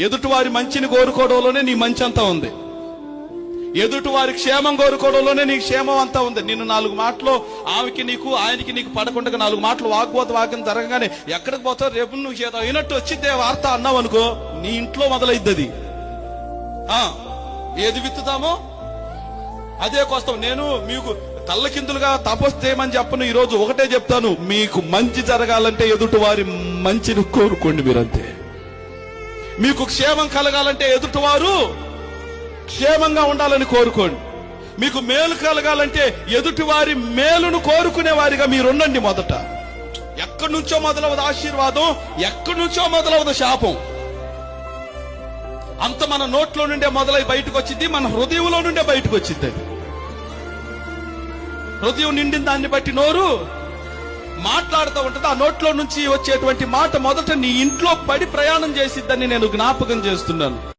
ఎదుటివారి మంచిని కోరుకోవడంలోనే నీ మంచి అంతా ఉంది. ఎదుటివారి క్షేమం కోరుకోవడంలోనే నీ క్షేమం అంతా ఉంది. నిన్ను నాలుగు మాటలు ఆమెకి నీకు ఆయనకి నీకు పడకుండా నాలుగు మాటలు వాగ్బోత వాక్యం జరగగానే ఎక్కడికి పోతావు? రేపు నువ్వు చేత అయినట్టు వచ్చిద్దే వార్త అన్నావు అనుకో నీ ఇంట్లో మొదలైద్ది అది ఆ, ఏది విత్తుతామో అదే కోస్తాం. నేను మీకు తల్లకిందులుగా తపస్సు చేయమని చెప్పను. ఈరోజు ఒకటే చెప్తాను. మీకు మంచి జరగాలంటే ఎదుటి వారి మంచిని కోరుకోండి మీరంతే. మీకు క్షేమం కలగాలంటే ఎదుటివారు క్షేమంగా ఉండాలని కోరుకోండి. మీకు మేలు కలగాలంటే ఎదుటివారి మేలును కోరుకునే వారిగా మీరుండండి మొదట. ఎక్కడి నుంచో మొదలవదు ఆశీర్వాదం ఎక్కడి నుంచో మొదలవదు శాపం. అంత మన నోట్లో నుండే మొదలై బయటకు వచ్చింది మన హృదయంలో నుండే బయటకు వచ్చింది అది. హృదయం నిండిన దాన్ని బట్టి నోరు మాట్లాడుతూ ఉంటుంది. ఆ నోట్లో నుంచి వచ్చేటువంటి మాట మొదట నీ ఇంట్లో పడి ప్రయాణం చేసిద్దని నేను జ్ఞాపకం చేస్తున్నాను.